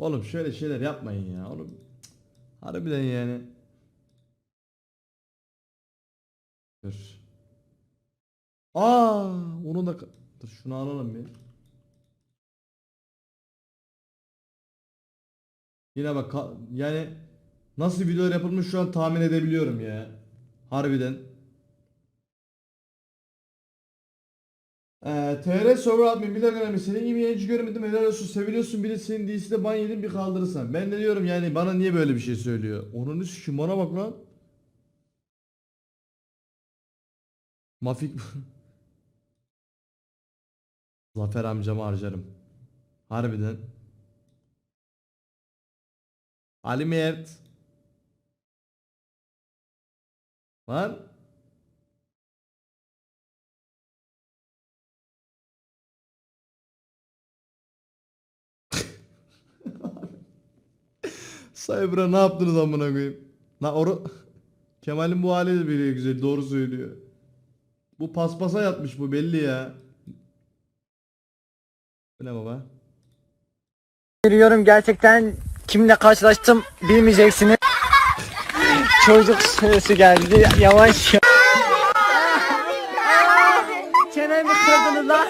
Oğlum şöyle şeyler yapmayın ya. Oğlum harbiden yani. Dur. Aa, onu da dur şunu alalım bir. Yine bak yani nasıl videolar yapılmış şu an tahmin edebiliyorum ya. Harbiden. Ee, TR server admin bir dakika önemli. Senin gibi yayıncı görmedim helal olsun seviliyorsun bir de senin DC'de ban yedin bir kaldırırsan. Ben de diyorum yani bana niye böyle bir şey söylüyor. Onun üstü bana bak lan. Mafik Zafer amcamı harcarım. Harbiden. Ali Mert. Var. Cyber'a ne yaptınız amına koyayım? La oru Kemal'in bu hali de bile güzel doğru söylüyor. Bu paspasa yatmış bu belli ya. Bu ne baba? Yürüyorum gerçekten kimle karşılaştım bilmeyeceksiniz. Çocuk süresi geldi yavaş ya. Çenemi kırdınız lan.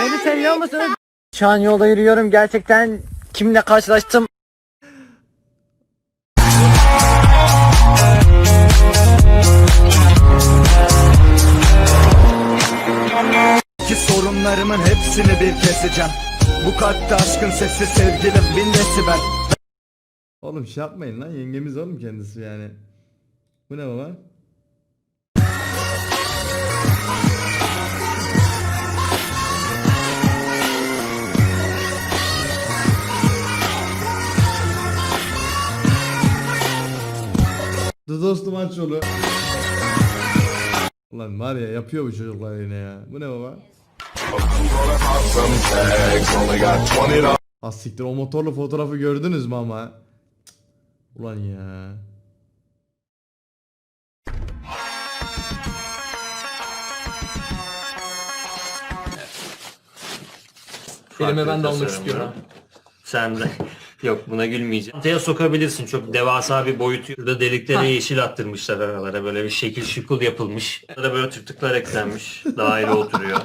Beni seviyor musunuz? Şu an yolda yürüyorum gerçekten kimle karşılaştım sorunlarımın hepsini bir keseceğim Bu kalpte aşkın sesi sevgilim bin desibel Oğlum şey yapmayın lan yengemiz oğlum kendisi yani. Bu ne baba? The dostum aç yolu. Ulan var ya yapıyor bu çocuklar yine ya. Bu ne baba? Az siktir o motorlu fotoğrafı gördünüz mü ama? Ulan ya. Elime ben de almak istiyorum. Sen de. Yok buna gülmeyeceğim. Çantaya sokabilirsin. Çok devasa bir boyutu. Burada delikleri yeşil attırmışlar aralara. Böyle bir şekil şukul yapılmış. Burada böyle tırtıklar eklenmiş. Daha iyi oturuyor.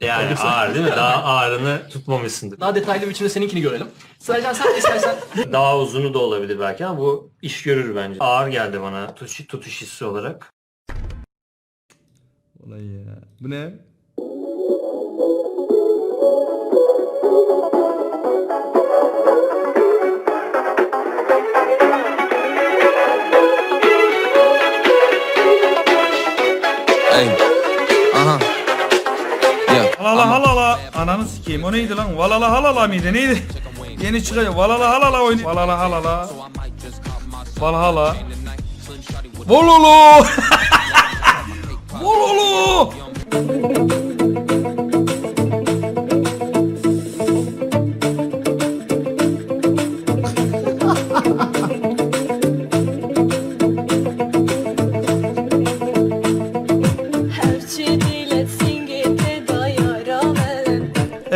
Ya, Yani ağır değil mi? Daha ağırını tutmamışsındır. Daha detaylı biçimde seninkini görelim. Sercan sen istersen Daha uzunu da olabilir belki ama bu iş görür bence. Ağır geldi bana tutuş, tutuş hissi olarak. Ulan ya. Bu ne? Ey. Valala halala. Ananı sikeyim o neydi lan? Valala halala mıydı? Neydi? Yeni çıkacak valala halala oynuyor. Valala halala. Valhala Vololo Vololo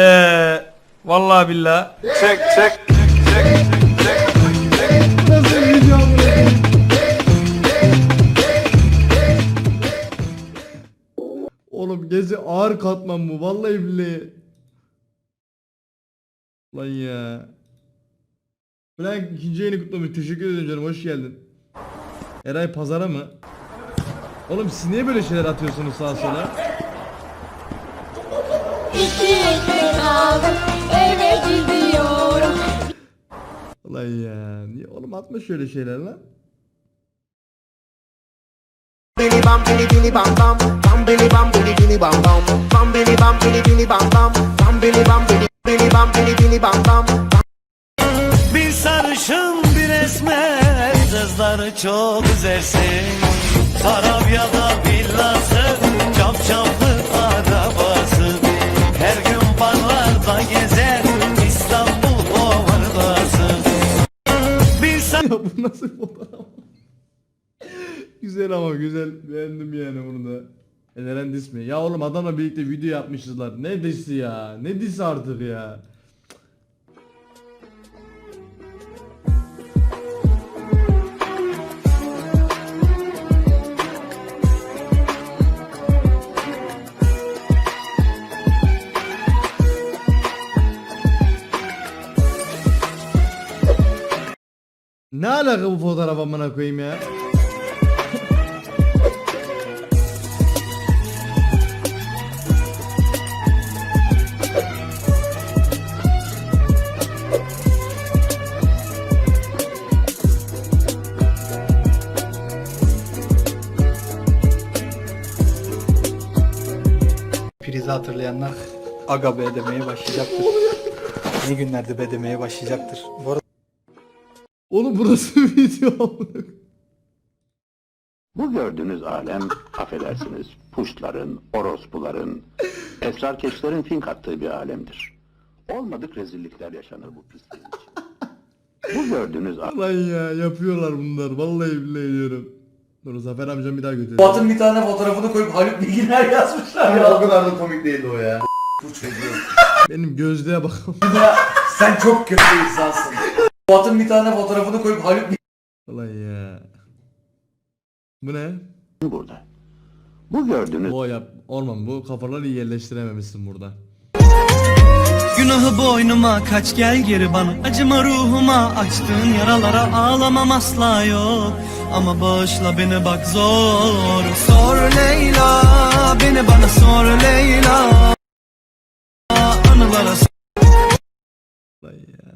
Eee vallahi billah Nasıl video bu? Oğlum gezi ağır katman bu vallahi billahi. Lan ya. Frank ikinci yayını kutlamış. Teşekkür ederim canım. Hoş geldin. Eray pazara mı? Oğlum siz niye böyle şeyler atıyorsunuz sağa sola? İki ekmek aldım eve gidiyorum Lan ya. Niye oğlum atma şöyle şeyler lan. Billy bam billy billy bam bam bam billy bam billy billy bam bam bam billy bam billy billy bam bam bam billy bam billy billy bam billy billy bam bam Bir sarışın bir esmer Kızları çok üzersin Arabya'da villası güzel ama güzel. Beğendim yani bunu da. Eren dis mi? Ya oğlum adamla birlikte video yapmışızlar. Ne disi ya? Ne dis artık ya? Ne alaka bu fotoğraf amına koyayım ya? Prizi hatırlayanlar aga be demeye başlayacaktır. Ne günlerde be demeye başlayacaktır. Bu arada Oğlum burası video. Bu gördüğünüz alem, affedersiniz, puşların, orospuların, esrarkeşlerin fink attığı bir alemdir. Olmadık rezillikler yaşanır bu pisliğin içinde. Bu gördüğünüz Lan ya yapıyorlar bunlar. Vallahi billahi diyorum. Dur Zafer amcam bir daha götür. Fuat'ın bir tane fotoğrafını koyup Haluk Bilginer yazmışlar ya. O kadar da komik değildi o ya. Benim gözlüğe bakalım. Sen çok kötü insansın. Fuat'ın bir tane fotoğrafını koyup Haluk Ulan ya. Bu ne? burada. Bu gördüğünüz Bu yap. Orman bu kafaları iyi yerleştirememişsin burada. Günahı boynuma kaç gel geri bana Acıma ruhuma açtığın yaralara ağlamam asla yok Ama bağışla beni bak zor Sor Leyla beni bana sor Leyla Anılara ya.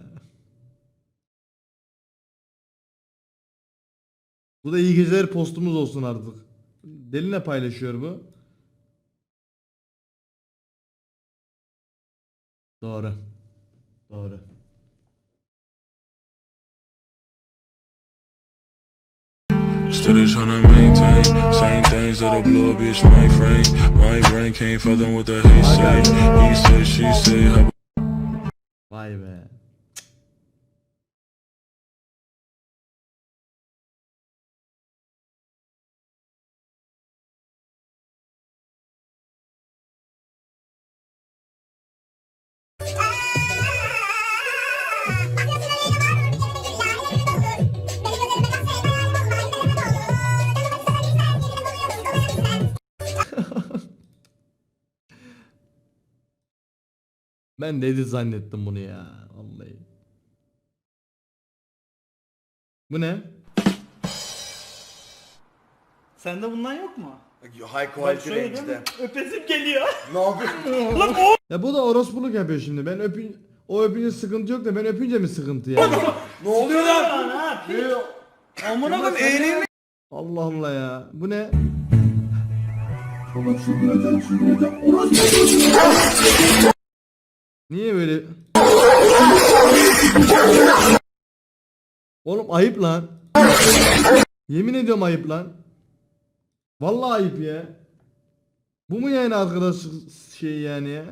Bu da iyi geceler postumuz olsun artık. Deline paylaşıyor bu. Doğru. Doğru. Steady tryna maintain Same things that'll blow a bitch my frame My brain can't fathom what the hate say He say, she say, Vay be. Ben de edit zannettim bunu ya. Vallahi. Bu ne? sende bundan yok mu? High quality renkte. Öpesim geliyor. Ne yapıyorsun? Ya bu da orospuluk yapıyor şimdi. Ben öpün o öpünce sıkıntı yok da ben öpünce mi sıkıntı yani? ne oluyor lan? Amına koyayım eğleyim Allah Allah ya. Bu ne? Niye böyle? Oğlum ayıp lan. Yemin ediyorum ayıp lan. Vallahi ayıp ya. Bu mu yani arkadaş şey yani ya?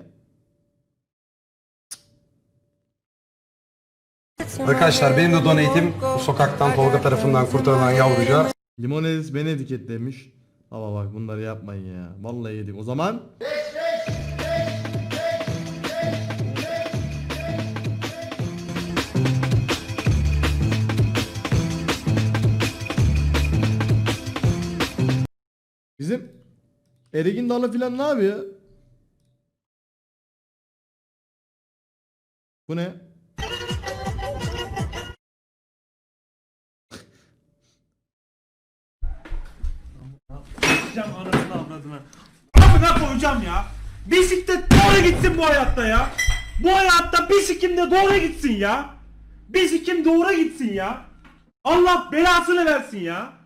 Arkadaşlar benim de donate'im bu sokaktan Tolga tarafından kurtarılan yavruca. Limonades beni etiketlemiş. Baba bak bunları yapmayın ya. Vallahi yedik. O zaman Bizim Ergin Dalı filan ne yapıyor? Bu ne? Amına koyacağım ya. Bisiklet doğru gitsin bu hayatta ya. Bu hayatta bisiklim de doğru gitsin ya. Bisiklim doğru gitsin ya. Allah belasını versin ya.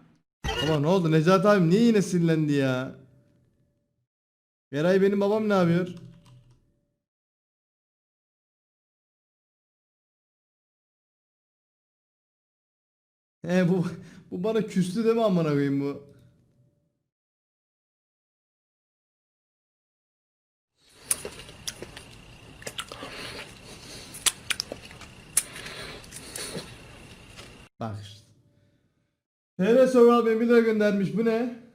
Ama ne oldu Necati abi niye yine sinirlendi ya? Eray benim babam ne yapıyor? He bu bu bana küstü mi amına koyayım bu? Bak. TR Survival beni bir daha göndermiş bu ne?